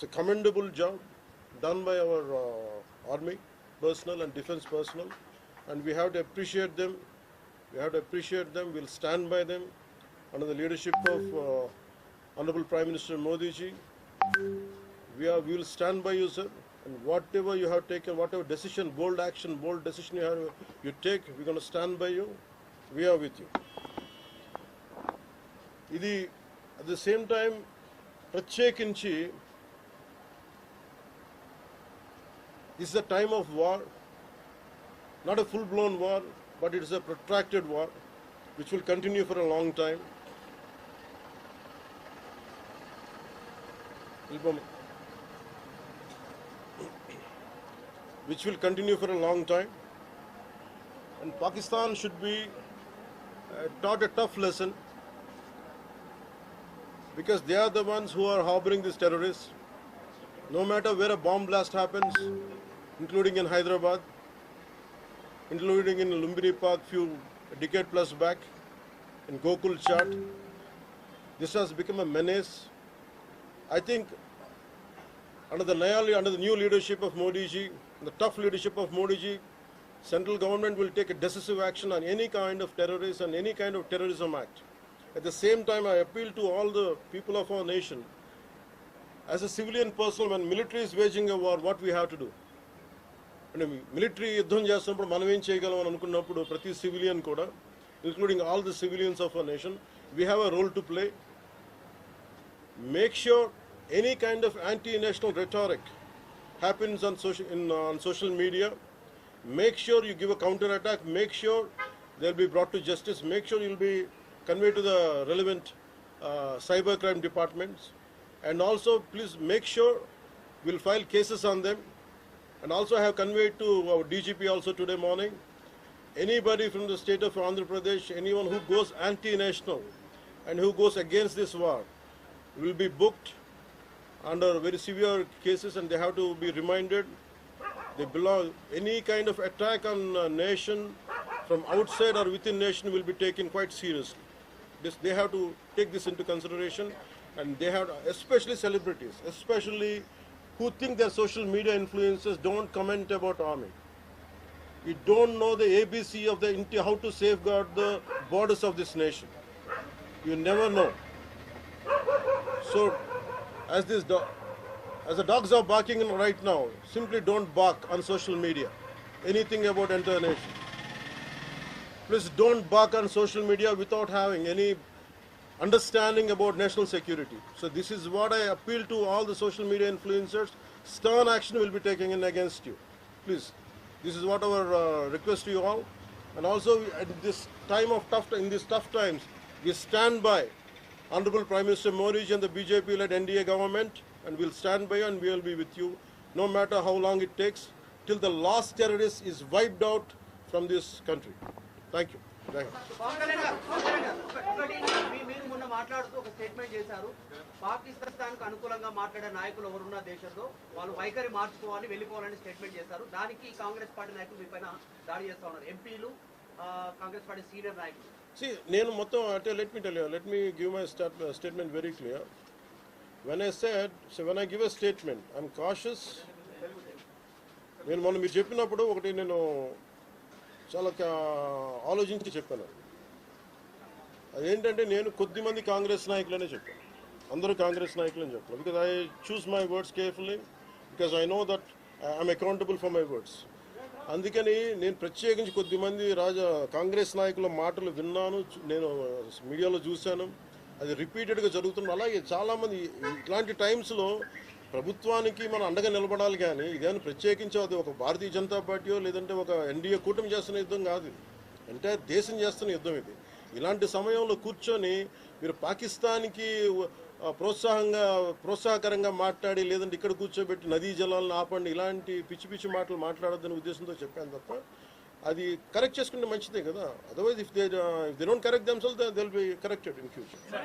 It's a commendable job done by our uh, army personnel and defense personnel, and we have to appreciate them. We have to appreciate them. We'll stand by them under the leadership of uh, Honorable Prime Minister Modi ji. We are. We will stand by you, sir. And whatever you have taken, whatever decision, bold action, bold decision you have, you take, we're going to stand by you. We are with you. ఇది at the same time ప్రత్యేకించి This is a time of war, not a full blown war, but it is a protracted war which will continue for a long time. Which will continue for a long time. And Pakistan should be uh, taught a tough lesson because they are the ones who are harboring these terrorists. No matter where a bomb blast happens, including in Hyderabad, including in Lumbini Park few decade plus back, in Gokul Chat, this has become a menace. I think under the under the new leadership of Modi ji, the tough leadership of Modi ji, central government will take a decisive action on any kind of terrorism and any kind of terrorism act. At the same time, I appeal to all the people of our nation, as a civilian person, when military is waging a war, what we have to do? అంటే military యుద్ధం చేస్తున్నప్పుడు మనం ఏం చేయగలం అని అనుకున్నప్పుడు ప్రతి civilian కూడా including all the civilians of a nation we have a role to play make sure any kind of anti-national rhetoric happens on social in uh, on social media. Make sure you give a counter attack. Make sure they'll be brought to justice. Make sure you'll be conveyed to the relevant uh, cybercrime departments, and also please make sure we'll file cases on them, and also I have conveyed to our DGP also today morning. Anybody from the state of Andhra Pradesh, anyone who goes anti-national and who goes against this war, will be booked under very severe cases and they have to be reminded. They belong any kind of attack on nation from outside or within nation will be taken quite seriously. This, they have to take this into consideration and they have especially celebrities especially who think they're social media influencers don't comment about army you don't know the abc of the how to safeguard the borders of this nation you never know so, as this dog, as the dogs are barking right now, simply don't bark on social media. Anything about entire nation. Please don't bark on social media without having any understanding about national security. So this is what I appeal to all the social media influencers. Stern action will be taken in against you. Please, this is what our uh, request to you all. And also at this time of tough, in these tough times, we stand by Honorable Prime Minister Modi and the BJP-led NDA government, and we'll stand by you and we will be with you, no matter how long it takes, till the last terrorist is wiped out from this country. Thank you మీరు మొన్న మాట్లాడుతూ ఒక statement చేశారు పాకిస్తాన్కు అనుకూలంగా మాట్లాడే నాయకులు ఎవరున్న దేశంలో వాళ్ళు వైఖరి మార్చుకోవాలి వెళ్ళిపోవాలని స్టేట్మెంట్ చేశారు దానికి కాంగ్రెస్ పార్టీ నాయకులు మీ పైన దాడి చేస్తా ఉన్నారు ఎంపీలు కాంగ్రెస్ పార్టీ సీనియర్ నాయకులు See, నేను మొత్తం అంటే let me tell let me give my statement very clear when I said so when I give a statement I'm cautious నేను మొన్న మీరు చెప్పినప్పుడు ఒకటి నేను చాలా ఆలోచించి చెప్పాను. అదేంటంటే నేను కొద్దిమంది కాంగ్రెస్ నాయకులనే చెప్పాను. అందరూ కాంగ్రెస్ నాయకులని చెప్పాను. Because I choose my words carefully because I know that I'm accountable for my words అందుకని నేను ప్రత్యేకించి కొద్దిమంది రాజా కాంగ్రెస్ నాయకుల మాటలు విన్నాను నేను మీడియాలో చూశాను. అది రిపీటెడ్గా జరుగుతుంది అలాగే చాలామంది ఇట్లాంటి టైమ్స్లో ప్రభుత్వానికి మనం అండగా నిలబడాలి కానీ ఇదేమైనా ప్రత్యేకించి అది ఒక భారతీయ జనతా పార్టీయో లేదంటే ఒక ఎన్డీఏ కూటమి చేస్తున్న యుద్ధం కాదు. అంటే దేశం చేస్తున్న యుద్ధం ఇది. ఇలాంటి సమయంలో కూర్చొని మీరు పాకిస్తాన్కి ప్రోత్సాహంగా ప్రోత్సాహకరంగా మాట్లాడి లేదంటే ఇక్కడ కూర్చోబెట్టి నదీ జలాలను ఆపండి ఇలాంటి పిచ్చి పిచ్చి మాటలు మాట్లాడొద్దనే ఉద్దేశంతో చెప్పాను తప్ప అది కరెక్ట్ చేసుకుంటే మంచిదే కదా. Otherwise if they if they don't correct themselves they will be corrected in future